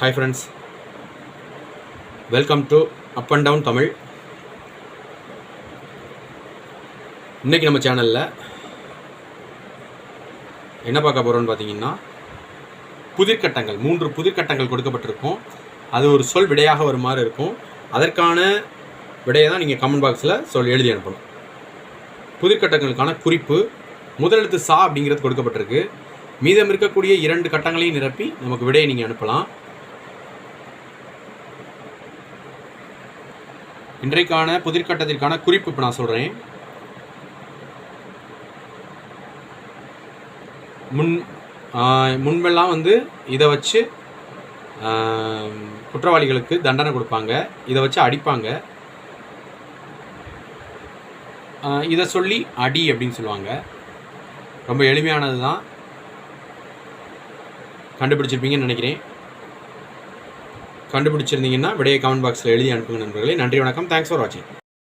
Hi friends welcome to up and down Tamil இன்றைக்கி நம்ம சேனலில் என்ன பார்க்க போகிறோம்னு பார்த்தீங்கன்னா புதிர்கட்டங்கள் மூன்று புதிர்கட்டங்கள் கொடுக்கப்பட்டிருக்கும். அது ஒரு சொல் விடையாக வருமாறு இருக்கும். அதற்கான விடையை தான் நீங்கள் கமெண்ட் பாக்ஸில் சொல் எழுதி அனுப்பணும். புதிர்கட்டங்களுக்கான குறிப்பு முதலெழுத்து சா அப்படிங்கிறது கொடுக்கப்பட்டிருக்கு. மீதம் இருக்கக்கூடிய இரண்டு கட்டங்களையும் நிரப்பி நமக்கு விடையை நீங்கள் அனுப்பலாம். இன்றைக்கான புதிர்கட்டத்திற்கான குறிப்பு இப்போ நான் சொல்கிறேன் முன் முன்பெல்லாம் வந்து இதை வச்சு குற்றவாளிகளுக்கு தண்டனை கொடுப்பாங்க இதை வச்சு அடிப்பாங்க. இதை சொல்லி அடி அப்படின்னு சொல்லுவாங்க. ரொம்ப எளிமையானது தான் கண்டுபிடிச்சிருப்பீங்கன்னு நினைக்கிறேன். கண்டுபிடிச்சிருந்தீங்கன்னா விடையை கமெண்ட் பாக்ஸில் எழுதி அனுப்புங்க நண்பர்களே. நன்றி வணக்கம். தேங்க்ஸ் ஃபார் வாட்சிங்